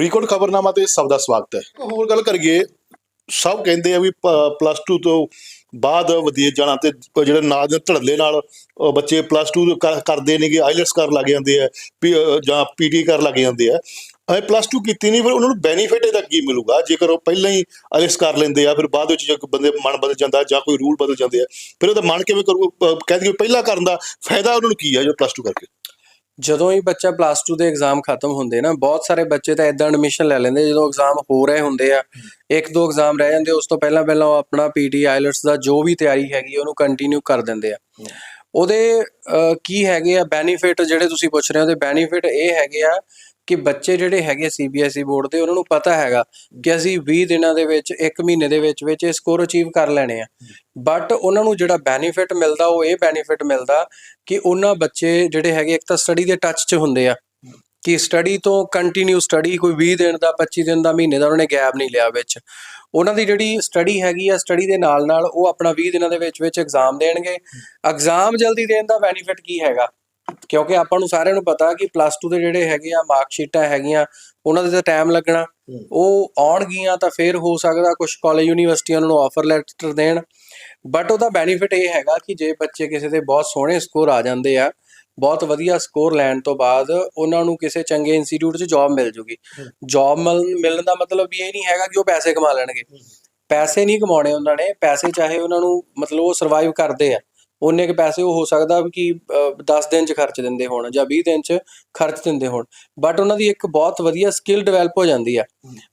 ਫਰੀਦਕੋਟ ਖਬਰਨਾਮਾ ਤੇ ਸਭ ਦਾ ਸਵਾਗਤ ਹੈ। ਹੋਰ ਗੱਲ ਕਰੀਏ ਸਭ ਕਹਿੰਦੇ ਆ ਵੀ ਪਲੱਸ 2 ਤੋਂ ਬਾਅਦ ਵਧੀਆ ਜਾਣਾ ਤੇ ਜਿਹੜੇ ਨਾਲ ਦੇ ਧੜੱਲੇ ਨਾਲ ਬੱਚੇ ਪਲੱਸ 2 ਕਰਦੇ ਨੇਗੇ ਆਈਲੈਟਸ ਕਰਨ ਲੱਗ ਜਾਂਦੇ ਆ ਵੀ ਅ, ਜਾਂ ਪੀਟੀ ਕਰ ਲੱਗ ਜਾਂਦੇ ਆ। ਐ ਪਲੱਸ 2 ਕੀਤੀ ਨਹੀਂ ਫਿਰ ਉਹਨਾਂ ਨੂੰ ਬੈਨੀਫਿਟ ਇਹਦਾ ਕੀ ਮਿਲੂਗਾ? ਜੇਕਰ ਉਹ ਪਹਿਲਾਂ ਹੀ ਆਈਲੈਟਸ ਕਰ ਲੈਂਦੇ ਆ ਫਿਰ ਬਾਅਦ ਵਿੱਚ ਜੇ ਕੋਈ ਬੰਦੇ ਮਨ ਬਦਲ ਜਾਂਦਾ ਜਾਂ ਕੋਈ ਰੂਲ ਬਦਲ ਜਾਂਦੇ ਆ ਫਿਰ ਉਹਦਾ ਮਨ ਕਿਵੇਂ ਕਰੂ ਅ, ਕਹਿ ਦਈਏ ਪਹਿਲਾਂ ਕਰਨ ਦਾ ਫਾਇਦਾ ਉਹਨਾਂ ਨੂੰ ਕੀ ਆ ਜੋ ਪਲੱਸ 2 ਕਰਕੇ? ਜਦੋਂ ਹੀ ਬੱਚਾ ਪਲੱਸ 2 ਦੇ ਐਗਜ਼ਾਮ ਖਤਮ ਹੁੰਦੇ ਨਾ, ਬਹੁਤ ਸਾਰੇ ਬੱਚੇ ਤਾਂ ਇਦਾਂ ਐਡਮਿਸ਼ਨ ਲੈ ਲੈਂਦੇ, ਜਦੋਂ ਐਗਜ਼ਾਮ ਹੋ ਰਹੇ ਹੁੰਦੇ ਆ, ਇੱਕ ਦੋ ਐਗਜ਼ਾਮ ਰਹਿ ਜਾਂਦੇ, ਉਸ ਤੋਂ ਪਹਿਲਾਂ ਪਹਿਲਾਂ ਉਹ ਆਪਣਾ ਪੀਟੀ ਆਈਲਟਸ ਦਾ ਜੋ ਵੀ ਤਿਆਰੀ ਹੈਗੀ, ਉਹਨੂੰ ਕੰਟੀਨਿਊ ਕਰ ਦਿੰਦੇ ਆ। ਉਹਦੇ ਕੀ ਹੈਗੇ ਆ ਬੈਨੀਫਿਟ ਜਿਹੜੇ ਤੁਸੀਂ ਪੁੱਛ ਰਹੇ ਹੋ, ਉਹਦੇ ਬੈਨੀਫਿਟ ਇਹ ਹੈਗੇ ਆ ਕਿ ਬੱਚੇ ਜਿਹੜੇ ਹੈਗੇ ਸੀਬੀਐਸਈ ਬੋਰਡ ਦੇ, ਉਹਨਾਂ ਨੂੰ ਪਤਾ ਹੈਗਾ ਕਿ ਅਸੀਂ 20 ਦਿਨਾਂ ਦੇ ਵਿੱਚ 1 ਮਹੀਨੇ ਦੇ ਵਿੱਚ ਵਿੱਚ ਇਹ ਸਕੋਰ ਅਚੀਵ ਕਰ ਲੈਣੇ ਆ। ਬਟ ਉਹਨਾਂ ਨੂੰ ਜਿਹੜਾ ਬੈਨੀਫਿਟ ਮਿਲਦਾ, ਉਹ ਇਹ ਬੈਨੀਫਿਟ ਮਿਲਦਾ ਕਿ ਉਹਨਾਂ ਬੱਚੇ ਜਿਹੜੇ ਹੈਗੇ, ਇੱਕ ਤਾਂ ਸਟੱਡੀ ਦੇ ਟੱਚ 'ਚ ਹੁੰਦੇ ਆ ਕਿ ਸਟੱਡੀ ਤੋਂ ਕੰਟੀਨਿਊ ਸਟੱਡੀ ਕੋਈ 20 ਦਿਨ ਦਾ 25 ਦਿਨ ਦਾ, ਮਹੀਨੇ ਦਾ ਉਹਨੇ ਗੈਪ ਨਹੀਂ ਲਿਆ ਵਿੱਚ। ਉਹਨਾਂ ਦੀ ਜਿਹੜੀ ਸਟੱਡੀ ਹੈਗੀ ਆ ਸਟੱਡੀ ਦੇ ਨਾਲ ਨਾਲ ਉਹ ਆਪਣਾ 20 ਦਿਨਾਂ ਦੇ ਵਿੱਚ ਵਿੱਚ ਐਗਜ਼ਾਮ ਦੇਣਗੇ। ਐਗਜ਼ਾਮ ਜਲਦੀ ਦੇਣ ਦਾ ਬੈਨੀਫਿਟ ਕੀ ਹੈਗਾ? ਕਿਉਂਕਿ ਆਪਾਂ ਨੂੰ ਸਾਰਿਆਂ ਨੂੰ ਪਤਾ ਕਿ ਪਲੱਸ 2 ਦੇ ਜਿਹੜੇ ਹੈਗੇ ਆ ਮਾਰਕ ਸ਼ੀਟਾਂ ਹੈਗੀਆਂ ਉਹਨਾਂ ਦੇ ਤਾਂ ਟਾਈਮ ਲੱਗਣਾ। ਉਹ ਆਉਣਗੀਆਂ ਤਾਂ ਫਿਰ ਹੋ ਸਕਦਾ ਕੁਝ ਕਾਲਜ ਯੂਨੀਵਰਸਿਟੀਆਂ ਉਹਨਾਂ ਨੂੰ ਆਫਰ ਲੈਟਰ ਦੇਣ। ਬਟ ਉਹਦਾ ਬੈਨੀਫਿਟ ਇਹ ਹੈਗਾ ਕਿ ਜੇ ਬੱਚੇ ਕਿਸੇ ਦੇ ਬਹੁਤ ਸੋਹਣੇ ਸਕੋਰ ਆ ਜਾਂਦੇ ਆ ਬਹੁਤ ਵਧੀਆ ਸਕੋਰ ਲੈਣ ਤੋਂ ਬਾਅਦ ਉਹਨਾਂ ਨੂੰ ਕਿਸੇ ਚੰਗੇ ਇੰਸਟੀਚਿਊਟ 'ਚ ਜੌਬ ਮਿਲ ਜੂਗੀ। ਜੌਬ ਮਿਲਣ ਦਾ ਮਤਲਬ ਵੀ ਇਹ ਨਹੀਂ ਹੈਗਾ ਕਿ ਉਹ ਪੈਸੇ ਕਮਾ ਲੈਣਗੇ। ਪੈਸੇ ਨਹੀਂ ਕਮਾਉਣੇ ਉਹਨਾਂ ਨੇ ਪੈਸੇ ਚਾਹੇ ਉਹਨਾਂ ਨੂੰ ਮਤਲਬ ਉਹ ਸਰਵਾਈਵ ਕਰਦੇ ਆ। ਉਹਨੇ ਕੇ ਪੈਸੇ ਉਹ ਹੋ ਸਕਦਾ ਵੀ ਕਿ 10 ਦਿਨ 'ਚ ਖਰਚ ਦਿੰਦੇ ਹੋਣ ਜਾਂ 20 ਦਿਨ 'ਚ ਖਰਚ ਦਿੰਦੇ ਹੋਣ। ਬਟ ਉਹਨਾਂ ਦੀ ਇੱਕ ਬਹੁਤ ਵਧੀਆ ਸਕਿੱਲ ਡਿਵੈਲਪ ਹੋ ਜਾਂਦੀ ਆ।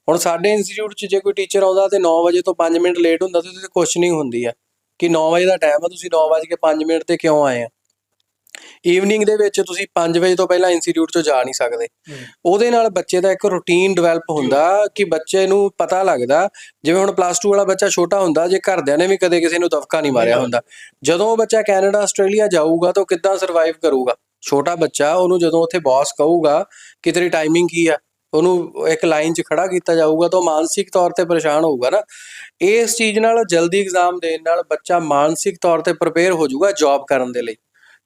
ਹੁਣ ਸਾਡੇ ਇੰਸਟੀਚਿਊਟ 'ਚ ਜੇ ਕੋਈ ਟੀਚਰ ਆਉਂਦਾ ਤੇ 9 ਵਜੇ ਤੋਂ 5 ਮਿੰਟ ਲੇਟ ਹੁੰਦਾ ਤੇ ਉਹਦੇ ਕੁਐਸਚਨਿੰਗ ਹੁੰਦੀ ਆ। ਕਿ 9 ਵਜੇ ਦਾ ਟਾਈਮ ਆ, ਤੁਸੀਂ 9 ਵਜੇ ਕੇ 5 ਮਿੰਟ ਤੇ ਕਿਉਂ ਆਏ ਆ? ਈਵਨਿੰਗ ਦੇ ਵਿੱਚ ਤੁਸੀਂ 5 ਵਜੇ ਤੋਂ ਪਹਿਲਾਂ ਇੰਸਟੀਚਿਊਟ 'ਚੋਂ ਜਾ ਨਹੀਂ ਸਕਦੇ। ਉਹਦੇ ਨਾਲ ਬੱਚੇ ਦਾ ਇੱਕ ਰੁਟੀਨ ਡਿਵੈਲਪ ਹੁੰਦਾ ਕਿ ਬੱਚੇ ਨੂੰ ਪਤਾ ਲੱਗਦਾ ਜਿਵੇਂ ਹੁਣ ਪਲੱਸ 2 ਵਾਲਾ ਬੱਚਾ ਛੋਟਾ ਹੁੰਦਾ ਜੇ ਘਰਦਿਆਂ ਨੇ ਵੀ ਕਦੇ ਕਿਸੇ ਨੂੰ ਦਫਕਾ ਨਹੀਂ ਮਾਰਿਆ ਹੁੰਦਾ। ਜਦੋਂ ਉਹ ਬੱਚਾ ਕੈਨੇਡਾ ਆਸਟ੍ਰੇਲੀਆ ਜਾਊਗਾ ਤਾਂ ਉਹ ਕਿੱਦਾਂ ਸਰਵਾਈਵ ਕਰੂਗਾ? ਛੋਟਾ ਬੱਚਾ ਉਹਨੂੰ ਜਦੋਂ ਉੱਥੇ ਬੌਸ ਕਹੂਗਾ ਕਿ ਤੇਰੀ ਟਾਈਮਿੰਗ ਕੀ ਆ ਉਹਨੂੰ ਇੱਕ ਲਾਈਨ 'ਚ ਖੜਾ ਕੀਤਾ ਜਾਊਗਾ ਤਾਂ ਉਹ ਮਾਨਸਿਕ ਤੌਰ ਤੇ ਪਰੇਸ਼ਾਨ ਹੋਊਗਾ ਨਾ। ਇਸ ਚੀਜ਼ ਨਾਲ ਜਲਦੀ ਐਗਜ਼ਾਮ ਦੇਣ ਨਾਲ ਬੱਚਾ ਮਾਨਸਿਕ ਤੌਰ ਤੇ ਪ੍ਰਪੇਅਰ ਹੋ ਜਾਊਗਾ ਜੌਬ ਕਰਨ ਦੇ ਲਈ।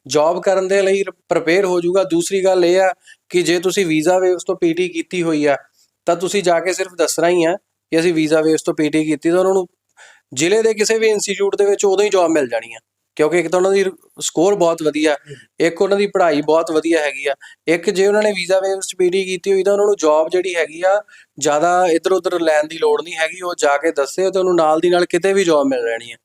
ਜੌਬ ਕਰਨ ਦੇ ਲਈ ਪ੍ਰਪੇਅਰ ਹੋ ਜਾਊਗਾ। ਦੂਸਰੀ ਗੱਲ ਇਹ ਆ ਕਿ ਜੇ ਤੁਸੀਂ ਵੀਜ਼ਾ ਵੇਵਸ ਤੋਂ ਪੀਟੀ ਕੀਤੀ ਹੋਈ ਆ, ਤਾਂ ਤੁਸੀਂ ਜਾ ਕੇ ਸਿਰਫ ਦੱਸਣਾ ਹੀ ਆ ਕਿ ਅਸੀਂ ਵੀਜ਼ਾ ਵੇਵਸ ਤੋਂ ਪੀਟੀ ਕੀਤੀ, ਤਾਂ ਉਹਨਾਂ ਨੂੰ ਜ਼ਿਲ੍ਹੇ ਦੇ ਕਿਸੇ ਵੀ ਇੰਸਟੀਚਿਊਟ ਦੇ ਵਿੱਚ ਉਦੋਂ ਹੀ ਜੌਬ ਮਿਲ ਜਾਣੀ ਆ। ਕਿਉਂਕਿ ਇੱਕ ਤਾਂ ਉਹਨਾਂ ਦੀ ਸਕੋਰ ਬਹੁਤ ਵਧੀਆ, ਇੱਕ ਉਹਨਾਂ ਦੀ ਪੜ੍ਹਾਈ ਬਹੁਤ ਵਧੀਆ ਹੈਗੀ ਆ, ਇੱਕ ਜੇ ਉਹਨਾਂ ਨੇ ਵੀਜ਼ਾ ਵੇਵਸ ਚ ਪੀਟੀ ਕੀਤੀ ਹੋਈ, ਤਾਂ ਉਹਨਾਂ ਨੂੰ ਜੌਬ ਜਿਹੜੀ ਹੈਗੀ ਆ, ਜ਼ਿਆਦਾ ਇੱਧਰ ਉੱਧਰ ਲੈਣ ਦੀ ਲੋੜ ਨਹੀਂ ਹੈਗੀ, ਉਹ ਜਾ ਕੇ ਦੱਸੇ ਤੇ ਉਹਨੂੰ ਨਾਲ ਦੀ ਨਾਲ ਕਿਤੇ ਵੀ ਜੌਬ ਮਿਲ ਜਾਣੀ ਆ।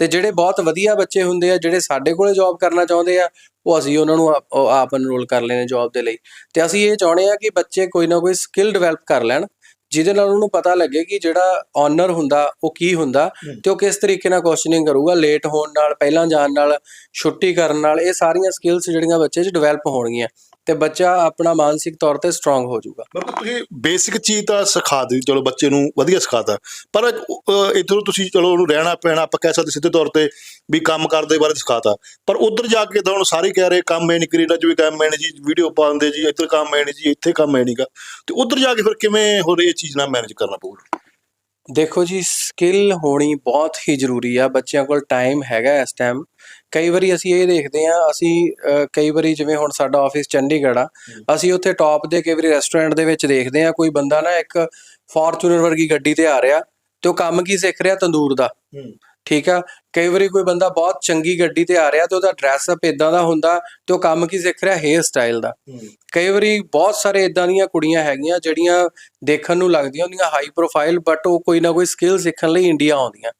ਤੇ ਜਿਹੜੇ ਬਹੁਤ ਵਧੀਆ ਬੱਚੇ ਹੁੰਦੇ ਆ ਜਿਹੜੇ ਸਾਡੇ ਕੋਲੇ ਜੌਬ ਕਰਨਾ ਚਾਹੁੰਦੇ ਆ ਉਹ ਅਸੀਂ ਉਹਨਾਂ ਨੂੰ ਆਪ- ਐਨਰੋਲ ਕਰ ਲੈਣੇ ਜੌਬ ਦੇ ਲਈ। ਤੇ ਅਸੀਂ ਇਹ ਚਾਹੁੰਦੇ ਆ ਕਿ ਬੱਚੇ ਕੋਈ ਨਾ ਕੋਈ ਸਕਿੱਲ ਡਿਵੈਲਪ ਕਰ ਲੈਣ ਜਿਹਦੇ ਨਾਲ ਉਹਨੂੰ ਪਤਾ ਲੱਗੇ ਕਿ ਜਿਹੜਾ ਆਨਰ ਹੁੰਦਾ ਉਹ ਕੀ ਹੁੰਦਾ ਤੇ ਉਹ ਕਿਸ ਤਰੀਕੇ ਨਾਲ ਕੁਐਸਚਨਿੰਗ ਕਰੂਗਾ ਲੇਟ ਹੋਣ ਨਾਲ ਪਹਿਲਾਂ ਜਾਣ ਨਾਲ ਛੁੱਟੀ ਕਰਨ ਨਾਲ ਇਹ ਸਾਰੀਆਂ ਸਕਿੱਲਸ ਜਿਹੜੀਆਂ ਬੱਚੇ 'ਚ ਡਿਵੈਲਪ ਹੋਣਗੀਆਂ। ਤੇ ਬੱਚਾ ਆਪਣਾ ਮਾਨਸਿਕ ਤੌਰ ਤੇ ਸਟਰੋਂਗ ਹੋ ਜਾਊਗਾ। ਮਤਲਬ ਤੁਸੀਂ ਬੇਸਿਕ ਚੀਜ਼ ਤਾਂ ਸਿਖਾ ਦਿੱਤੀ, ਚਲੋ ਬੱਚੇ ਨੂੰ ਵਧੀਆ ਸਿਖਾਤਾ। ਪਰ ਇਧਰੋਂ ਤੁਸੀਂ ਚਲੋ ਉਹਨੂੰ ਰਹਿਣਾ ਪੈਣਾ, ਆਪਾਂ ਕਹਿ ਸਕਦੇ ਸਿੱਧੇ ਤੌਰ ਤੇ ਵੀ ਕੰਮ ਕਰਦੇ ਬਾਰੇ ਸਿਖਾਤਾ। ਪਰ ਉਧਰ ਜਾ ਕੇ ਤਾਂ ਹੁਣ ਸਾਰੇ ਕਹਿ ਰਹੇ ਕੰਮ ਹੈ ਨਹੀਂ ਕੈਨੇਡਾ ਚ ਵੀ ਕੰਮ ਹੈ ਨਹੀਂ ਜੀ ਵੀਡੀਓ ਪਾਉਂਦੇ ਜੀ, ਇੱਧਰ ਕੰਮ ਹੈ ਨਹੀਂ ਜੀ, ਇੱਥੇ ਕੰਮ ਹੈ ਨਹੀਂਗਾ ਤੇ ਉਧਰ ਜਾ ਕੇ ਫਿਰ ਕਿਵੇਂ ਹੋਰ ਇਹ ਚੀਜ਼ ਨਾਲ ਮੈਨੇਜ ਕਰਨਾ ਪਊਗਾ? ਦੇਖੋ ਜੀ ਸਕਿੱਲ ਹੋਣੀ ਬਹੁਤ ਹੀ ਜ਼ਰੂਰੀ ਆ। ਬੱਚਿਆਂ ਕੋਲ ਟਾਈਮ ਹੈਗਾ ਇਸ ਟਾਈਮ ਕਈ ਵਾਰੀ ਅਸੀਂ ਇਹ ਦੇਖਦੇ ਆ ਅਸੀਂ ਕਈ ਵਾਰੀ ਜਿਵੇਂ ਹੁਣ ਸਾਡਾ ਆਫਿਸ ਚੰਡੀਗੜ੍ਹ ਆ ਅਸੀਂ ਉੱਥੇ ਟੌਪ ਦੇ ਕਈ ਵਾਰੀ ਰੈਸਟੋਰੈਂਟ ਦੇ ਵਿੱਚ ਦੇਖਦੇ ਆ ਕੋਈ ਬੰਦਾ ਨਾ ਇੱਕ ਫੋਰਚੂਨਰ ਵਰਗੀ ਗੱਡੀ ਤੇ ਆ ਰਿਹਾ ਤੇ ਉਹ ਕੰਮ ਕੀ ਸਿੱਖ ਰਿਹਾ? ਤੰਦੂਰ ਦਾ। ਠੀਕ ਆ? ਕਈ ਵਾਰੀ ਕੋਈ ਬੰਦਾ ਬਹੁਤ ਚੰਗੀ ਗੱਡੀ ਤੇ ਆ ਰਿਹਾ ਤੇ ਉਹਦਾ ਡਰੈਸ ਅਪ ਇਦਾਂ ਦਾ ਹੁੰਦਾ ਤੇ ਉਹ ਕੰਮ ਕੀ ਸਿੱਖ ਰਿਹਾ? ਹੇਅਰ ਸਟਾਈਲ ਦਾ। ਕਈ ਵਾਰੀ ਬਹੁਤ ਸਾਰੇ ਇਦਾਂ ਦੀਆਂ ਕੁੜੀਆਂ ਹੈਗੀਆਂ ਜਿਹੜੀਆਂ ਦੇਖਣ ਨੂੰ ਲੱਗਦੀਆਂ ਹੁੰਦੀਆਂ ਹਾਈ ਪ੍ਰੋਫਾਈਲ ਬਟ ਉਹ ਕੋਈ ਨਾ ਕੋਈ ਸਕਿੱਲ ਸਿੱਖਣ ਲਈ ਇੰਡੀਆ ਆਉਂਦੀਆਂ।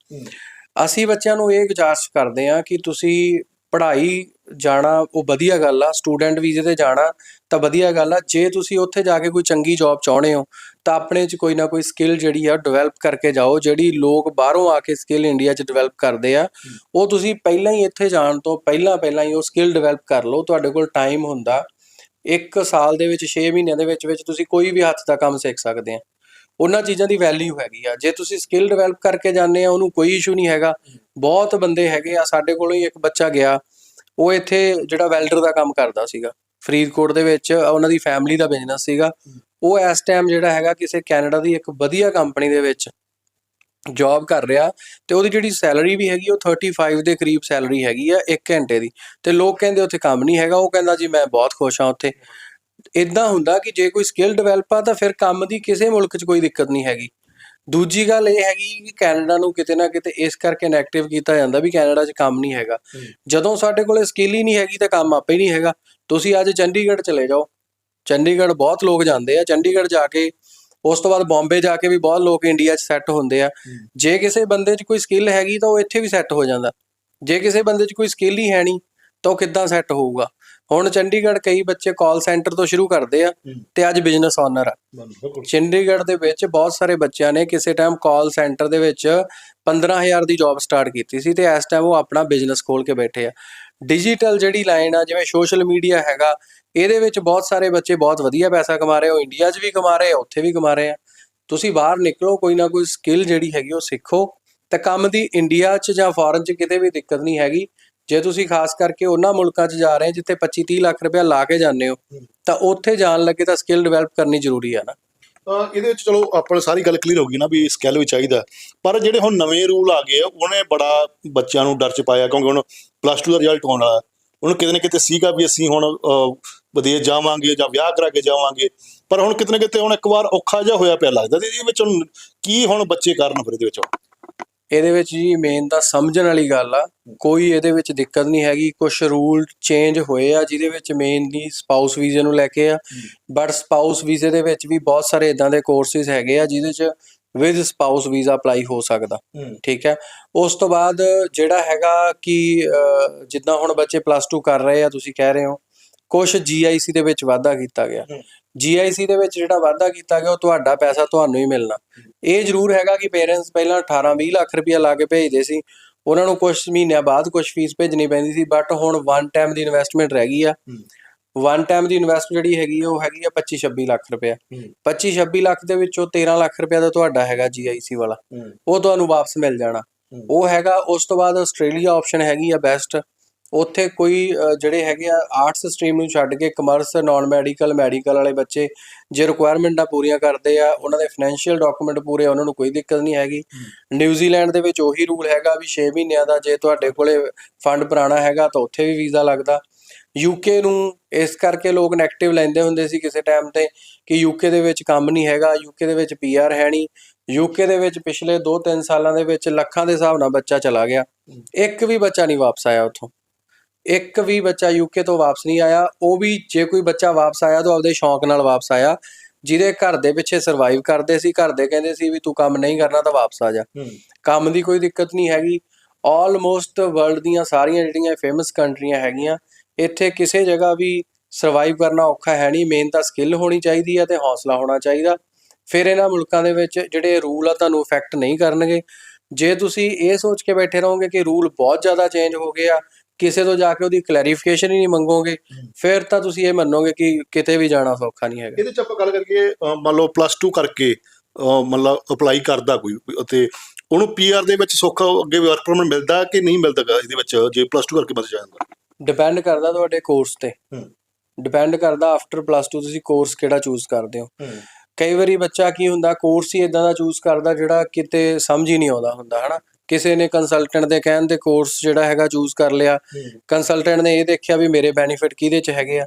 ਅਸੀਂ ਬੱਚਿਆਂ ਨੂੰ ਇਹ ਗੁਜ਼ਾਰਿਸ਼ ਕਰਦੇ ਹਾਂ ਕਿ ਤੁਸੀਂ ਪੜ੍ਹਾਈ ਜਾਣਾ, ਉਹ ਵਧੀਆ ਗੱਲ ਆ, ਸਟੂਡੈਂਟ ਵੀਜ਼ੇ ਤੇ ਜਾਣਾ ਤਾਂ ਵਧੀਆ ਗੱਲ ਆ, ਜੇ ਤੁਸੀਂ ਉੱਥੇ ਜਾ ਕੇ ਕੋਈ ਚੰਗੀ ਜੌਬ ਚਾਹੁੰਦੇ ਹੋ, ਤਾਂ ਆਪਣੇ 'ਚ ਕੋਈ ਨਾ ਕੋਈ ਸਕਿੱਲ ਜਿਹੜੀ ਆ ਡਿਵੈਲਪ ਕਰਕੇ ਜਾਓ, ਜਿਹੜੀ ਲੋਕ ਬਾਹਰੋਂ ਆ ਕੇ ਸਕਿੱਲ ਇੰਡੀਆ 'ਚ ਡਿਵੈਲਪ ਕਰਦੇ ਆ, ਉਹ ਤੁਸੀਂ ਪਹਿਲਾਂ ਹੀ ਇੱਥੇ ਜਾਣ ਤੋਂ ਪਹਿਲਾਂ ਪਹਿਲਾਂ ਹੀ ਉਹ ਸਕਿੱਲ ਡਿਵੈਲਪ ਕਰ ਲਓ, ਤੁਹਾਡੇ ਕੋਲ ਟਾਈਮ ਹੁੰਦਾ, ਇੱਕ ਸਾਲ ਦੇ ਵਿੱਚ 6 ਮਹੀਨਿਆਂ ਦੇ ਵਿੱਚ ਵਿੱਚ ਤੁਸੀਂ ਕੋਈ ਵੀ ਹੱਥ ਦਾ ਕੰਮ ਸਿੱਖ ਸਕਦੇ ਆ। ਉਹਨਾਂ ਚੀਜ਼ਾਂ ਦੀ ਵੈਲਿਊ ਹੈਗੀ ਆ, ਜੇ ਤੁਸੀਂ ਸਕਿੱਲ ਡਿਵੈਲਪ ਕਰਕੇ ਜਾਂਦੇ ਆ, ਉਹਨੂੰ ਕੋਈ ਇਸ਼ੂ ਨਹੀਂ ਹੈਗਾ, ਬਹੁਤ ਬੰਦੇ ਹੈਗੇ ਆ, ਸਾਡੇ ਕੋਲੋਂ ਹੀ ਇੱਕ ਬੱਚਾ ਗਿਆ ਉਹ ਇੱਥੇ ਜਿਹੜਾ ਵੈਲਡਰ ਦਾ ਕੰਮ ਕਰਦਾ ਸੀਗਾ, ਫਰੀਦਕੋਟ ਦੇ ਵਿੱਚ ਉਹਨਾਂ ਦੀ ਫੈਮਿਲੀ ਦਾ ਬਿਜ਼ਨਸ ਸੀਗਾ। ਉਹ ਇਸ ਟਾਈਮ ਜਿਹੜਾ ਹੈਗਾ ਕਿਸੇ ਕੈਨੇਡਾ ਦੀ ਇੱਕ ਵਧੀਆ ਕੰਪਨੀ ਦੇ ਵਿੱਚ ਜੌਬ ਕਰ ਰਿਹਾ ਤੇ ਉਹਦੀ ਜਿਹੜੀ ਸੈਲਰੀ ਵੀ ਹੈਗੀ, ਉਹ 35 ਦੇ ਕਰੀਬ ਸੈਲਰੀ ਹੈਗੀ ਆ 1 ਘੰਟੇ ਦੀ। ਤੇ ਲੋਕ ਕਹਿੰਦੇ ਉੱਥੇ ਕੰਮ ਨਹੀਂ ਹੈਗਾ, ਉਹ ਕਹਿੰਦਾ ਜੀ ਮੈਂ ਬਹੁਤ ਖੁਸ਼ ਹਾਂ ਉੱਥੇ। ਇਦਾਂ ਹੁੰਦਾ ਕਿ ਜੇ ਕੋਈ ਸਕਿੱਲ ਡਿਵੈਲਪ ਆ ਤਾਂ ਫਿਰ ਕੰਮ ਦੀ ਕਿਸੇ ਮੁਲਕ 'ਚ ਕੋਈ ਦਿੱਕਤ ਨਹੀਂ ਹੈਗੀ। ਦੂਜੀ ਗੱਲ ਇਹ ਹੈਗੀ ਕਿ ਕੈਨੇਡਾ ਨੂੰ ਕਿਤੇ ਨਾ ਕਿਤੇ ਇਸ ਕਰਕੇ ਨੈਗੇਟਿਵ ਕੀਤਾ ਜਾਂਦਾ ਵੀ ਕੈਨੇਡਾ 'ਚ ਕੰਮ ਨਹੀਂ ਹੈਗਾ। ਜਦੋਂ ਸਾਡੇ ਕੋਲੇ ਸਕਿੱਲ ਹੀ ਨਹੀਂ ਹੈਗੀ ਤਾਂ ਕੰਮ ਆਪੇ ਹੀ ਨਹੀਂ ਹੈਗਾ। ਤੁਸੀਂ ਅੱਜ ਚੰਡੀਗੜ੍ਹ ਚਲੇ ਜਾਓ। ਚੰਡੀਗੜ੍ਹ ਬਹੁਤ ਲੋਕ ਜਾਂਦੇ ਆ। ਚੰਡੀਗੜ੍ਹ ਜਾ ਕੇ ਉਸ ਤੋਂ ਬਾਅਦ ਬੰਬੇ ਜਾ ਕੇ ਵੀ ਬਹੁਤ ਲੋਕ ਇੰਡੀਆ 'ਚ ਸੈੱਟ ਹੁੰਦੇ ਆ। ਜੇ ਕਿਸੇ ਬੰਦੇ 'ਚ ਕੋਈ ਸਕਿੱਲ ਹੈਗੀ ਤਾਂ ਉਹ ਇੱਥੇ ਵੀ ਸੈੱਟ ਹੋ ਜਾਂਦਾ। ਜੇ ਕਿਸੇ ਬੰਦੇ 'ਚ ਕੋਈ ਸਕਿੱਲ ਹੀ ਹੈ ਨਹੀਂ ਤਾਂ ਉਹ ਕਿੱਦਾਂ ਸੈੱਟ ਹੋਊਗਾ? ਹੁਣ ਚੰਡੀਗੜ੍ਹ ਕਈ ਬੱਚੇ ਕਾਲ ਸੈਂਟਰ ਤੋਂ ਸ਼ੁਰੂ ਕਰਦੇ ਆ ਤੇ ਅੱਜ ਬਿਜ਼ਨਸ ਓਨਰ ਆ। ਚੰਡੀਗੜ੍ਹ ਦੇ ਵਿੱਚ ਬਹੁਤ ਸਾਰੇ ਬੱਚਿਆਂ ਨੇ ਕਿਸੇ ਟਾਈਮ ਕਾਲ ਸੈਂਟਰ ਦੇ ਵਿੱਚ 15000 ਦੀ ਜੌਬ ਸਟਾਰਟ ਕੀਤੀ ਸੀ ਤੇ ਇਸ ਟਾਈਮ ਉਹ ਆਪਣਾ ਬਿਜ਼ਨਸ ਖੋਲ ਕੇ ਬੈਠੇ ਆ। ਡਿਜੀਟਲ ਜਿਹੜੀ ਲਾਈਨ ਆ ਜਿਵੇਂ ਸੋਸ਼ਲ ਮੀਡੀਆ ਹੈਗਾ ਇਹਦੇ ਵਿੱਚ ਬਹੁਤ ਸਾਰੇ ਬੱਚੇ ਬਹੁਤ ਵਧੀਆ ਪੈਸਾ ਕਮਾ ਰਹੇ ਉਹ ਇੰਡੀਆ 'ਚ ਵੀ ਕਮਾ ਰਹੇ ਆ ਉੱਥੇ ਵੀ ਕਮਾ ਰਹੇ ਆ। ਤੁਸੀਂ ਬਾਹਰ ਨਿਕਲੋ ਕੋਈ ਨਾ ਕੋਈ ਸਕਿੱਲ ਜਿਹੜੀ ਹੈਗੀ ਉਹ ਸਿੱਖੋ। ਤੇ ਕੰਮ ਦੀ ਇੰਡੀਆ 'ਚ ਜਾਂ ਫੋਰਨ 'ਚ ਕਿਤੇ ਵੀ ਦਿੱਕਤ ਨਹੀਂ ਹੈਗੀ। ਜੇ ਤੁਸੀਂ ਖਾਸ ਕਰਕੇ ਉਹਨਾਂ ਮੁਲਕਾਂ 'ਚ ਜਾ ਰਹੇ ਹੋ ਜਿੱਥੇ 25 30 ਲੱਖ ਰੁਪਇਆ ਲਾ ਕੇ ਜਾਂਦੇ ਹੋ ਤਾਂ ਉੱਥੇ ਜਾਣ ਲੱਗੇ ਤਾਂ ਸਕਿੱਲ ਡਿਵੈਲਪ ਕਰਨੀ ਜ਼ਰੂਰੀ ਆ ਨਾ। ਤਾਂ ਇਹਦੇ ਵਿੱਚ ਚਲੋ ਆਪਾਂ ਸਾਰੀ ਗੱਲ ਕਲੀਅਰ ਹੋ ਗਈ ਨਾ ਵੀ ਸਕਿੱਲ ਵੀ ਚਾਹੀਦਾ। ਪਰ ਜਿਹੜੇ ਹੁਣ ਨਵੇਂ ਰੂਲ ਆ ਗਏ ਉਹਨੇ ਬੜਾ ਬੱਚਿਆਂ ਨੂੰ ਡਰ ਚ ਪਾਇਆ ਕਿਉਂਕਿ ਹੁਣ ਪਲੱਸ 2 ਦਾ ਰਿਜ਼ਲਟ ਆਉਣ ਵਾਲਾ। ਉਹਨੂੰ ਕਿਤੇ ਨਾ ਕਿਤੇ ਸੀਗਾ ਵੀ ਅਸੀਂ ਹੁਣ ਵਿਦੇਸ਼ ਜਾਵਾਂਗੇ ਜਾਂ ਵਿਆਹ ਕਰਾ ਕੇ ਜਾਵਾਂਗੇ। ਪਰ ਹੁਣ ਕਿਤੇ ਨਾ ਕਿਤੇ ਹੁਣ ਇੱਕ ਵਾਰ ਔਖਾ ਜਿਹਾ ਹੋਇਆ ਪਿਆ ਲੱਗਦਾ ਤੇ ਇਹਦੇ ਵਿੱਚ ਹੁਣ ਕੀ ਹੁਣ ਬੱਚੇ ਕਰਨ ਫਿਰ ਇਹਦੇ ਵਿੱਚ ਇਹਦੇ ਵਿੱਚ ਜੀ ਮੇਨ ਤਾਂ ਸਮਝਣ ਵਾਲੀ ਗੱਲ ਆ ਕੋਈ ਇਹਦੇ ਵਿੱਚ ਦਿੱਕਤ ਨਹੀਂ ਹੈਗੀ ਕੁਝ ਰੂਲ ਚੇਂਜ ਹੋਏ ਆ ਜਿਹਦੇ ਵਿੱਚ ਮੇਨਲੀ ਸਪਾਊਸ ਵੀਜ਼ੇ ਨੂੰ ਲੈ ਕੇ ਆ ਬਟ ਸਪਾਊਸ ਵੀਜ਼ੇ ਦੇ ਵਿੱਚ ਵੀ ਬਹੁਤ ਸਾਰੇ ਇਦਾਂ ਦੇ ਕੋਰਸਿਸ ਹੈਗੇ ਆ ਜਿਹਦੇ ਚ ਵਿਦ ਸਪਾਊਸ ਵੀਜ਼ਾ ਅਪਲਾਈ ਹੋ ਸਕਦਾ ਠੀਕ ਹੈ? ਉਸ ਤੋਂ ਬਾਅਦ ਜਿਹੜਾ ਹੈਗਾ ਕਿ ਜਿੱਦਾਂ ਹੁਣ ਬੱਚੇ ਪਲੱਸ 2 ਕਰ ਰਹੇ ਆ ਤੁਸੀਂ ਕਹਿ ਰਹੇ ਹੋ ਕੁਝ ਜੀਆਈਸੀ ਦੇ ਵਿੱਚ ਵਾਧਾ ਕੀਤਾ ਗਿਆ। ਜੀਆਈਸੀ ਦੇ ਵਿੱਚ ਜਿਹੜਾ ਵਾਧਾ ਕੀਤਾ ਗਿਆ ਉਹ ਤੁਹਾਡਾ ਪੈਸਾ ਤੁਹਾਨੂੰ ਹੀ ਮਿਲਣਾ। ਇਹ ਜ਼ਰੂਰ ਹੈਗਾ ਕਿ ਪੇਰੈਂਟਸ ਪਹਿਲਾਂ 18 20 ਲੱਖ ਰੁਪਇਆ ਲਾ ਕੇ ਭੇਜਦੇ ਸੀ। ਉਹਨਾਂ ਨੂੰ ਕੁਝ ਮਹੀਨਿਆਂ ਬਾਅਦ ਕੁਝ ਫੀਸ ਭੇਜਣੀ ਪੈਂਦੀ ਸੀ ਬਟ ਹੁਣ ਵਨ ਟਾਈਮ ਦੀ ਇਨਵੈਸਟਮੈਂਟ ਰਹਿ ਗਈ ਆ। ਵਨ ਟਾਈਮ ਦੀ ਇਨਵੈਸਟ ਜਿਹੜੀ ਹੈਗੀ ਉਹ ਹੈਗੀ ਆ 25 26 ਲੱਖ ਰੁਪਇਆ। 25 26 ਲੱਖ ਦੇ ਵਿੱਚੋਂ 13 ਲੱਖ ਰੁਪਇਆ ਤਾਂ ਤੁਹਾਡਾ ਹੈਗਾ ਜੀਆਈਸੀ ਵਾਲਾ। ਉਹ ਤੁਹਾਨੂੰ ਵਾਪਸ ਮਿਲ ਜਾਣਾ। ਉਹ ਹੈਗਾ ਉਸ ਤੋਂ ਬਾਅਦ ਆਸਟ੍ਰੇਲੀਆ ਆਪਸ਼ਨ ਹੈਗੀ ਆ ਬੈਸਟ ਉੱਥੇ ਕੋਈ ਜਿਹੜੇ ਹੈਗੇ ਆ ਆਰਟਸ ਸਟਰੀਮ ਨੂੰ ਛੱਡ ਕੇ ਕਮਰਸ ਨਾਨ ਮੈਡੀਕਲ ਮੈਡੀਕਲ ਵਾਲੇ ਬੱਚੇ ਜੇ ਰਿਕੁਆਇਰਮੈਂਟਾਂ ਪੂਰੀਆਂ ਕਰਦੇ ਆ ਉਹਨਾਂ ਦੇ ਫਾਈਨੈਂਸ਼ੀਅਲ ਡਾਕੂਮੈਂਟ ਪੂਰੇ ਉਹਨਾਂ ਨੂੰ ਕੋਈ ਦਿੱਕਤ ਨਹੀਂ ਹੈਗੀ। ਨਿਊਜ਼ੀਲੈਂਡ ਦੇ ਵਿੱਚ ਉਹੀ ਰੂਲ ਹੈਗਾ ਵੀ 6 ਮਹੀਨਿਆਂ ਦਾ ਜੇ ਤੁਹਾਡੇ ਕੋਲੇ ਫੰਡ ਪੁਰਾਣਾ ਹੈਗਾ ਤਾਂ ਉੱਥੇ ਵੀ ਵੀਜ਼ਾ ਲੱਗਦਾ। ਯੂਕੇ ਨੂੰ ਇਸ ਕਰਕੇ ਲੋਕ ਨੈਗੇਟਿਵ ਲੈਂਦੇ ਹੁੰਦੇ ਸੀ ਕਿਸੇ ਟਾਈਮ ਤੇ ਕਿ ਯੂਕੇ ਦੇ ਵਿੱਚ ਕੰਮ ਨਹੀਂ ਹੈਗਾ ਯੂਕੇ ਦੇ ਵਿੱਚ ਪੀਆਰ ਹੈ ਨਹੀਂ। ਯੂਕੇ ਦੇ ਵਿੱਚ ਪਿਛਲੇ 2-3 ਸਾਲਾਂ ਦੇ ਵਿੱਚ ਲੱਖਾਂ ਦੇ ਹਿਸਾਬ ਨਾਲ ਬੱਚਾ ਚਲਾ ਗਿਆ। ਇੱਕ ਵੀ ਬੱਚਾ ਨਹੀਂ ਵਾਪਸ ਆਇਆ ਉੱਥੋਂ। ਇੱਕ ਵੀ ਬੱਚਾ ਯੂਕੇ ਤੋਂ ਵਾਪਸ ਨਹੀਂ ਆਇਆ ਉਹ ਵੀ ਜੇ ਕੋਈ ਬੱਚਾ ਵਾਪਸ ਆਇਆ ਤਾਂ ਆਪਦੇ ਸ਼ੌਂਕ ਨਾਲ ਵਾਪਸ ਆਇਆ। ਜਿਹਦੇ ਘਰ ਦੇ ਪਿੱਛੇ ਸਰਵਾਈਵ ਕਰਦੇ ਸੀ ਘਰ ਦੇ ਕਹਿੰਦੇ ਸੀ ਵੀ ਤੂੰ ਕੰਮ ਨਹੀਂ ਕਰਨਾ ਤਾਂ ਵਾਪਸ ਆ ਜਾ। ਕੰਮ ਦੀ ਕੋਈ ਦਿੱਕਤ ਨਹੀਂ ਹੈਗੀ। ਆਲਮੋਸਟ ਵਰਲਡ ਦੀਆਂ ਸਾਰੀਆਂ ਜਿਹੜੀਆਂ ਫੇਮਸ ਕੰਟਰੀਆਂ ਹੈਗੀਆਂ ਇੱਥੇ ਕਿਸੇ ਜਗ੍ਹਾ ਵੀ ਸਰਵਾਈਵ ਕਰਨਾ ਔਖਾ ਹੈ ਨਹੀਂ। ਮੇਨ ਤਾਂ ਸਕਿੱਲ ਹੋਣੀ ਚਾਹੀਦੀ ਹੈ ਤੇ ਹੌਸਲਾ ਹੋਣਾ ਚਾਹੀਦਾ। ਫਿਰ ਇਹਨਾਂ ਮੁਲਕਾਂ ਦੇ ਵਿੱਚ ਜਿਹੜੇ ਰੂਲ ਆ ਤੁਹਾਨੂੰ ਇਫੈਕਟ ਨਹੀਂ ਕਰਨਗੇ। ਜੇ ਤੁਸੀਂ ਇਹ ਸੋਚ ਕੇ ਬੈਠੇ ਰਹੋਗੇ ਕਿ ਰੂਲ ਬਹੁਤ ਜ਼ਿਆਦਾ ਚੇਂਜ ਹੋ ਗਏ ਆ ਕਿਸੇ ਤੋਂ ਜਾ ਕੇ ਉਹਦੀ ਕਲੈਰੀਫਿਕੇਸ਼ਨ ਹੀ ਨਹੀਂ ਮੰਗੋਗੇ ਫਿਰ ਤਾਂ ਤੁਸੀਂ ਇਹ ਮੰਨੋਗੇ ਕਿ ਕਿਤੇ ਵੀ ਜਾਣਾ ਸੌਖਾ ਨਹੀਂ ਹੈਗਾ। ਇਹਦੇ ਚ ਆਪਾਂ ਗੱਲ ਕਰੀਏ ਮੰਨ ਲਓ ਪਲੱਸ 2 ਕਰਕੇ ਮਤਲਬ ਅਪਲਾਈ ਕਰਦਾ ਕੋਈ ਅਤੇ ਉਹਨੂੰ ਪੀਆਰ ਦੇ ਵਿੱਚ ਸੌਖਾ ਅੱਗੇ ਵਰਕ ਪਰਮਿਟ ਮਿਲਦਾ ਕਿ ਨਹੀਂ ਮਿਲਦਾ ਇਹਦੇ ਵਿੱਚ ਜੇ ਪਲੱਸ 2 ਕਰਕੇ ਬਸ ਜਾਂਦਾ ਡਿਪੈਂਡ ਕਰਦਾ ਤੁਹਾਡੇ ਕੋਰਸ ਤੇ। ਡਿਪੈਂਡ ਕਰਦਾ ਆਫਟਰ ਪਲੱਸ 2 ਤੁਸੀਂ ਕੋਰਸ ਕਿਹੜਾ ਚੂਜ਼ ਕਰਦੇ ਹੋ। ਕਈ ਵਾਰੀ ਬੱਚਾ ਕੀ ਹੁੰਦਾ ਕੋਰਸ ਹੀ ਇਦਾਂ ਦਾ ਚੂਜ਼ ਕਰਦਾ ਜਿਹੜਾ ਕਿਤੇ ਸਮਝ ਹੀ ਨਹੀਂ ਆਉਂਦਾ ਹੁੰਦਾ ਹਨਾ? ਕਿਸੇ ਨੇ ਕੰਸਲਟੈਂਟ ਦੇ ਕਹਿਣ ਤੇ ਕੋਰਸ ਜਿਹੜਾ ਹੈਗਾ ਚੂਜ਼ ਕਰ ਲਿਆ। ਕੰਸਲਟੈਂਟ ਨੇ ਇਹ ਦੇਖਿਆ ਵੀ ਮੇਰੇ ਬੈਨੀਫਿਟ ਕਿਹਦੇ ਚ ਹੈਗੇ ਆ।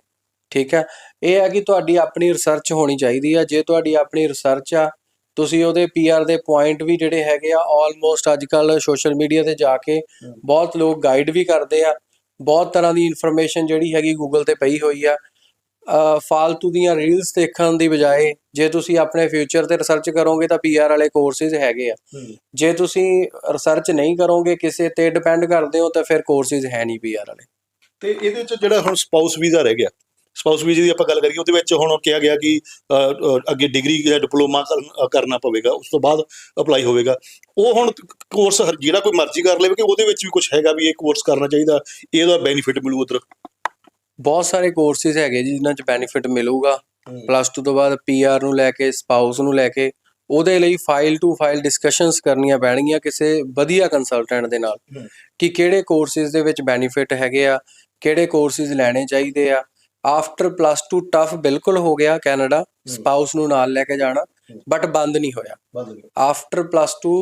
ਠੀਕ ਹੈ? ਇਹ ਹੈ ਕਿ ਤੁਹਾਡੀ ਆਪਣੀ ਰਿਸਰਚ ਹੋਣੀ ਚਾਹੀਦੀ ਆ। ਜੇ ਤੁਹਾਡੀ ਆਪਣੀ ਰਿਸਰਚ ਆ ਤੁਸੀਂ ਉਹਦੇ ਪੀਆਰ ਦੇ ਪੁਆਇੰਟ ਵੀ ਜਿਹੜੇ ਹੈਗੇ ਆ ਆਲਮੋਸਟ ਅੱਜ ਕੱਲ ਸੋਸ਼ਲ ਮੀਡੀਆ ਤੇ ਜਾ ਕੇ ਬਹੁਤ ਲੋਕ ਗਾਈਡ ਵੀ ਕਰਦੇ ਆ। ਬਹੁਤ ਤਰ੍ਹਾਂ ਦੀ ਇਨਫੋਰਮੇਸ਼ਨ ਜਿਹੜੀ ਹੈਗੀ ਗੂਗਲ ਤੇ ਪਈ ਹੋਈ ਆ। ਫਾਲਤੂ ਦੀਆਂ ਰੀਲਸ ਦੇਖਣ ਦੀ ਬਜਾਏ ਜੇ ਤੁਸੀਂ ਆਪਣੇ ਫਿਊਚਰ ਤੇ ਰਿਸਰਚ ਕਰੋਗੇ ਤਾਂ ਪੀਆਰ ਵਾਲੇ ਕੋਰਸਿਸ ਹੈਗੇ ਆ। ਜੇ ਤੁਸੀਂ ਰਿਸਰਚ ਨਹੀਂ ਕਰੋਗੇ ਕਿਸੇ ਤੇ ਡਿਪੈਂਡ ਕਰਦੇ ਹੋ ਤਾਂ ਫਿਰ ਕੋਰਸਿਸ ਹੈ ਨਹੀਂ ਪੀਆਰ ਵਾਲੇ। ਤੇ ਇਹਦੇ ਵਿੱਚ ਜਿਹੜਾ ਹੁਣ ਸਪਾਊਸ ਵੀਜ਼ਾ ਰਹਿ ਗਿਆ ਸਪਾਊਸ ਵੀਜ਼ੇ ਦੀ ਆਪਾਂ ਗੱਲ ਕਰੀਏ ਉਹਦੇ ਵਿੱਚ ਹੁਣ ਕਿਹਾ ਗਿਆ ਕਿ ਅੱਗੇ ਡਿਗਰੀ ਜਾਂ ਡਿਪਲੋਮਾ ਕਰਨ- ਕਰਨਾ ਪਵੇਗਾ ਉਸ ਤੋਂ ਬਾਅਦ ਅਪਲਾਈ ਹੋਵੇਗਾ। ਉਹ ਹੁਣ ਕੋਰਸ ਜਿਹੜਾ ਕੋਈ ਮਰਜ਼ੀ ਕਰ ਲਵੇ ਕਿ ਉਹਦੇ ਵਿੱਚ ਵੀ ਕੁਝ ਹੈਗਾ ਵੀ ਇਹ ਕੋਰਸ ਕਰਨਾ ਚਾਹੀਦਾ ਇਹਦਾ ਬੈਨੀਫਿਟ ਮਿਲੂ ਉਧਰ। ਬਹੁਤ ਸਾਰੇ ਕੋਰਸਿਸ ਹੈਗੇ ਜੀ ਜਿਨ੍ਹਾਂ 'ਚ ਬੈਨੀਫਿਟ ਮਿਲੂਗਾ। ਪਲੱਸ 2 ਤੋਂ ਬਾਅਦ ਪੀਆਰ ਨੂੰ ਲੈ ਕੇ ਸਪਾਊਸ ਨੂੰ ਲੈ ਕੇ ਉਹਦੇ ਲਈ ਫਾਈਲ ਟੂ ਫਾਈਲ ਡਿਸਕਸ਼ਨਸ ਕਰਨੀਆਂ ਪੈਣਗੀਆਂ ਕਿਸੇ ਵਧੀਆ ਕੰਸਲਟੈਂਟ ਦੇ ਨਾਲ। ਕਿ ਕਿਹੜੇ ਕੋਰਸਿਸ ਦੇ ਵਿੱਚ ਬੈਨੀਫਿਟ ਹੈਗੇ ਆ ਕਿਹੜੇ ਕੋਰਸਿਸ ਲੈਣੇ ਚਾਹੀਦੇ ਆ। ਆਫਟਰ ਪਲੱਸ 2 ਟਫ ਬਿਲਕੁਲ ਹੋ ਗਿਆ ਕੈਨੇਡਾ ਸਪਾਊਸ ਨੂੰ ਨਾਲ ਲੈ ਕੇ ਜਾਣਾ ਬਟ ਬੰਦ ਨਹੀਂ ਹੋਇਆ। ਆਫਟਰ ਪਲੱਸ 2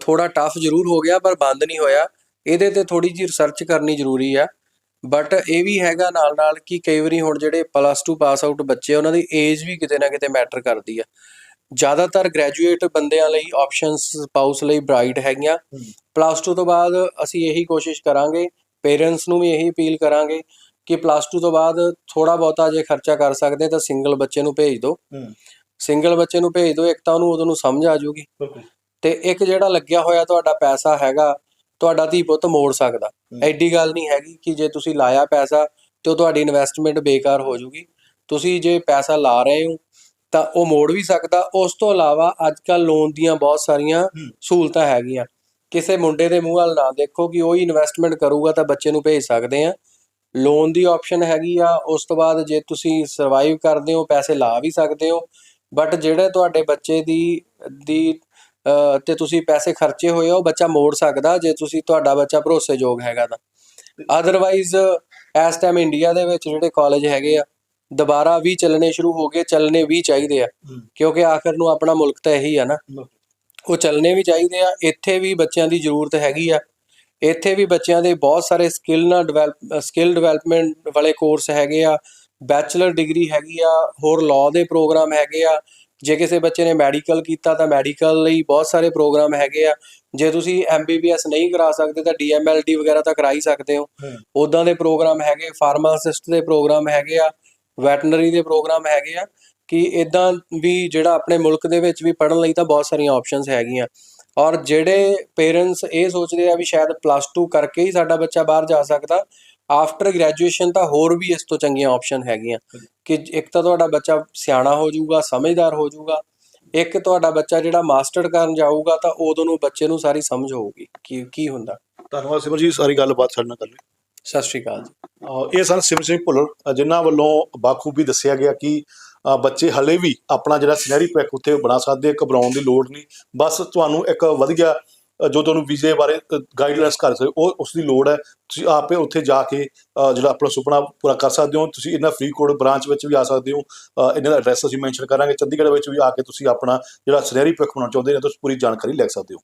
ਥੋੜਾ ਟਫ ਜ਼ਰੂਰ ਹੋ ਗਿਆ ਪਰ ਬੰਦ ਨਹੀਂ ਹੋਇਆ। ਇਹਦੇ ਤੇ ਥੋੜੀ ਜਿਹੀ ਰਿਸਰਚ ਕਰਨੀ ਜ਼ਰੂਰੀ ਆ। ਬਟ ਇਹ ਵੀ ਹੈਗਾ ਨਾਲ ਨਾਲ ਕਿ ਕਈ ਵਾਰੀ ਹੁਣ ਜਿਹੜੇ ਪਲੱਸ 2 ਪਾਸ ਆਊਟ ਬੱਚੇ ਆ, ਉਹਨਾਂ ਦੀ ਏਜ ਵੀ ਕਿਤੇ ਨਾ ਕਿਤੇ ਮੈਟਰ ਕਰਦੀ ਆ। ਜ਼ਿਆਦਾਤਰ ਗ੍ਰੈਜੂਏਟ ਬੰਦਿਆਂ ਲਈ ਆਪਸ਼ਨਸ ਸਪਾਊਸ ਲਈ ਬ੍ਰਾਈਟ ਹੈਗੀਆਂ। ਪਲੱਸ 2 ਤੋਂ ਬਾਅਦ ਅਸੀਂ ਇਹੀ ਕੋਸ਼ਿਸ਼ ਕਰਾਂਗੇ ਪੇਰੈਂਟਸ ਨੂੰ ਵੀ ਇਹੀ ਅਪੀਲ ਕਰਾਂਗੇ ਕਿ ਪਲੱਸ 2 ਤੋਂ ਬਾਅਦ ਥੋੜਾ ਬਹੁਤਾ ਜੇ ਖਰਚਾ ਕਰ ਸਕਦੇ ਤਾਂ ਸਿੰਗਲ ਬੱਚੇ ਨੂੰ ਭੇਜ ਦਿਓ। ਸਿੰਗਲ ਬੱਚੇ ਨੂੰ ਭੇਜ ਦਿਓ ਇੱਕ ਤਾਂ ਉਹਨੂੰ ਉਦੋਂ ਨੂੰ ਸਮਝ ਆ ਜਾਊਗੀ ਬਿਲਕੁਲ। ਤੇ ਇੱਕ ਜਿਹੜਾ ਲੱਗਿਆ ਹੋਇਆ ਤੁਹਾਡਾ ਪੈਸਾ ਹੈਗਾ ਤੁਹਾਡਾ ਧੀ ਪੁੱਤ ਮੋੜ ਸਕਦਾ। ਐਡੀ ਗੱਲ ਨਹੀਂ ਹੈਗੀ ਕਿ ਜੇ ਤੁਸੀਂ ਲਾਇਆ ਪੈਸਾ ਤੇ ਉਹ ਤੁਹਾਡੀ ਇਨਵੈਸਟਮੈਂਟ ਬੇਕਾਰ ਹੋ ਜਾਊਗੀ ਤੁਸੀਂ ਜੇ ਪੈਸਾ ਲਾ ਰਹੇ ਹੋ ਤਾਂ ਉਹ ਮੋੜ ਵੀ ਸਕਦਾ। ਉਸ ਤੋਂ ਇਲਾਵਾ ਅੱਜ ਕੱਲ ਲੋਨ ਦੀਆਂ ਬਹੁਤ ਸਾਰੀਆਂ। ਸਹੂਲਤਾਂ ਹੈਗੀਆਂ। ਕਿਸੇ ਮੁੰਡੇ ਦੇ ਮੂੰਹ ਵੱਲ ਨਾ ਦੇਖੋ ਕਿ ਉਹ ਹੀ ਇਨਵੈਸਟਮੈਂਟ ਕਰੂਗਾ ਤਾਂ ਬੱਚੇ ਨੂੰ ਭੇਜ ਸਕਦੇ ਆ। ਲੋਨ ਦੀ ਆਪਸ਼ਨ ਹੈਗੀ ਆ ਉਸ ਤੋਂ ਬਾਅਦ ਜੇ ਤੁਸੀਂ ਸਰਵਾਈਵ ਕਰਦੇ ਹੋ ਪੈਸੇ ਲਾ ਵੀ ਸਕਦੇ ਹੋ। ਬਟ ਜਿਹੜੇ ਤੁਹਾਡੇ ਬੱਚੇ ਦੀ ਦੀ ਤੇ ਤੁਸੀਂ ਪੈਸੇ ਖਰਚੇ ਹੋਏ ਆ ਉਹ ਬੱਚਾ ਮੋੜ ਸਕਦਾ ਜੇ ਤੁਸੀਂ ਤੁਹਾਡਾ ਬੱਚਾ ਭਰੋਸੇਯੋਗ ਹੈਗਾ ਤਾਂ। ਅਦਰਵਾਈਜ਼ ਇਸ ਟਾਈਮ ਇੰਡੀਆ ਦੇ ਵਿੱਚ ਜਿਹੜੇ ਕਾਲਜ ਹੈਗੇ ਆ ਦੁਬਾਰਾ ਵੀ ਚੱਲਣੇ ਸ਼ੁਰੂ ਹੋ ਗਏ ਚੱਲਣੇ ਵੀ ਚਾਹੀਦੇ ਆ। ਕਿਉਂਕਿ ਆਖਰ ਨੂੰ ਆਪਣਾ ਮੁਲਕ ਤਾਂ ਇਹੀ ਆ ਨਾ। ਉਹ ਚੱਲਣੇ ਵੀ ਚਾਹੀਦੇ ਆ ਇੱਥੇ ਵੀ ਬੱਚਿਆਂ ਦੀ ਜ਼ਰੂਰਤ ਹੈਗੀ ਆ। ਇੱਥੇ ਵੀ ਬੱਚਿਆਂ ਦੇ ਬਹੁਤ ਸਾਰੇ ਸਕਿੱਲ ਨਾਲ ਡਿਵੈਲਪ ਸਕਿੱਲ ਡਿਵੈਲਪਮੈਂਟ ਵਾਲੇ ਕੋਰਸ ਹੈਗੇ ਆ। ਬੈਚਲਰ ਡਿਗਰੀ ਹੈਗੀ ਆ ਹੋਰ ਲਾਅ ਦੇ ਪ੍ਰੋਗਰਾਮ ਹੈਗੇ ਆ। ਜੇ ਕਿਸੇ ਬੱਚੇ ਨੇ ਮੈਡੀਕਲ ਕੀਤਾ ਤਾਂ ਮੈਡੀਕਲ ਲਈ ਬਹੁਤ ਸਾਰੇ ਪ੍ਰੋਗਰਾਮ ਹੈਗੇ ਆ। ਜੇ ਤੁਸੀਂ ਐਮਬੀਬੀਐਸ ਨਹੀਂ ਕਰਾ ਸਕਦੇ ਤਾਂ ਡੀਐਮਐਲਟੀ ਵਗੈਰਾ ਤਾਂ ਕਰਾ ਹੀ ਸਕਦੇ ਹੋ। ਉਦਾਂ ਦੇ ਪ੍ਰੋਗਰਾਮ ਹੈਗੇ ਫਾਰਮਾਸਿਸਟ ਦੇ ਪ੍ਰੋਗਰਾਮ ਹੈਗੇ ਆ ਵੈਟਰਨਰੀ ਦੇ ਪ੍ਰੋਗਰਾਮ ਹੈਗੇ ਆ ਕਿ ਇਦਾਂ ਵੀ ਜਿਹੜਾ ਆਪਣੇ ਮੁਲਕ ਦੇ ਵਿੱਚ ਵੀ ਪੜਨ ਲਈ ਤਾਂ ਬਹੁਤ ਸਾਰੀਆਂ ਆਪਸ਼ਨਸ ਹੈਗੀਆਂ। ਔਰ ਜਿਹੜੇ ਪੇਰੈਂਟਸ ਇਹ ਸੋਚਦੇ ਆ ਵੀ ਸ਼ਾਇਦ ਪਲੱਸ 2 ਕਰਕੇ ਹੀ ਸਾਡਾ ਬੱਚਾ ਬਾਹਰ ਜਾ ਸਕਦਾ ਆਫਟਰ ਗ੍ਰੈਜੂਏਸ਼ਨ ਤਾਂ ਹੋਰ ਵੀ ਇਸ ਤੋਂ ਚੰਗੀਆਂ ਆਪਸ਼ਨ ਹੈਗੀਆਂ। ਕਿ ਇੱਕ ਤਾਂ ਤੁਹਾਡਾ ਬੱਚਾ ਸਿਆਣਾ ਹੋ ਜਾਊਗਾ ਸਮਝਦਾਰ ਹੋ ਜਾਊਗਾ। ਇੱਕ ਤੁਹਾਡਾ ਬੱਚਾ ਜਿਹੜਾ ਮਾਸਟਰ ਕਰਨ ਜਾਊਗਾ ਤਾਂ ਉਦੋਂ ਨੂੰ ਬੱਚੇ ਨੂੰ ਸਾਰੀ ਸਮਝ ਹੋਊਗੀ। ਕਿ ਕੀ ਹੁੰਦਾ? ਧੰਨਵਾਦ ਸਿਮਰ ਜੀ ਸਾਰੀ ਗੱਲਬਾਤ ਸਾਡੇ ਨਾਲ ਕਰ ਲਈ। ਸਤਿ ਸ਼੍ਰੀ ਅਕਾਲ ਜੀ। ਇਹ ਸਨ ਸਿਮਰ ਸਿੰਘ ਭੁੱਲਰ ਜਿਨ੍ਹਾਂ ਵੱਲੋਂ ਬਾਖੂਬੀ ਦੱਸਿਆ ਗਿਆ ਕਿ ਬੱਚੇ ਹਲੇ ਵੀ ਆਪਣਾ ਜਿਹੜਾ ਸਿਨੈਰੀ ਪੈਕ ਉੱਥੇ ਬਣਾ ਸਕਦੇ ਆ, ਘਬਰਾਉਣ ਦੀ ਲੋੜ ਨਹੀਂ। ਬਸ ਤੁਹਾਨੂੰ ਇੱਕ ਵਧੀਆ ਜੋ ਤੁਹਾਨੂੰ ਵੀਜ਼ੇ ਬਾਰੇ ਗਾਈਡਲਾਈਨਸ ਕਰ ਸਕਦੇ ਉਹ ਉਸ ਦੀ ਲੋੜ ਹੈ। ਤੁਸੀਂ ਆਪੇ ਉੱਥੇ ਜਾ ਕੇ ਜਿਹੜਾ ਆਪਣਾ ਸੁਪਨਾ ਪੂਰਾ ਕਰ ਸਕਦੇ ਹੋ। ਤੁਸੀਂ ਇਹਨਾਂ ਫਰੀਦਕੋਟ ਬ੍ਰਾਂਚ ਵਿੱਚ ਵੀ ਆ ਸਕਦੇ ਹੋ। ਇਹਨਾਂ ਦਾ ਐਡਰੈਸ ਅਸੀਂ ਮੈਂਸ਼ਨ ਕਰਾਂਗੇ। ਚੰਡੀਗੜ੍ਹ ਵਿੱਚ ਵੀ ਆ ਕੇ ਤੁਸੀਂ ਆਪਣਾ ਜਿਹੜਾ ਸੁਨਹਿਰੀ ਪੈਕ ਬਣਾਉਣਾ ਚਾਹੁੰਦੇ ਨੇ ਤੁਸੀਂ ਪੂਰੀ ਜਾਣਕਾਰੀ ਲੈ ਸਕਦੇ ਹੋ।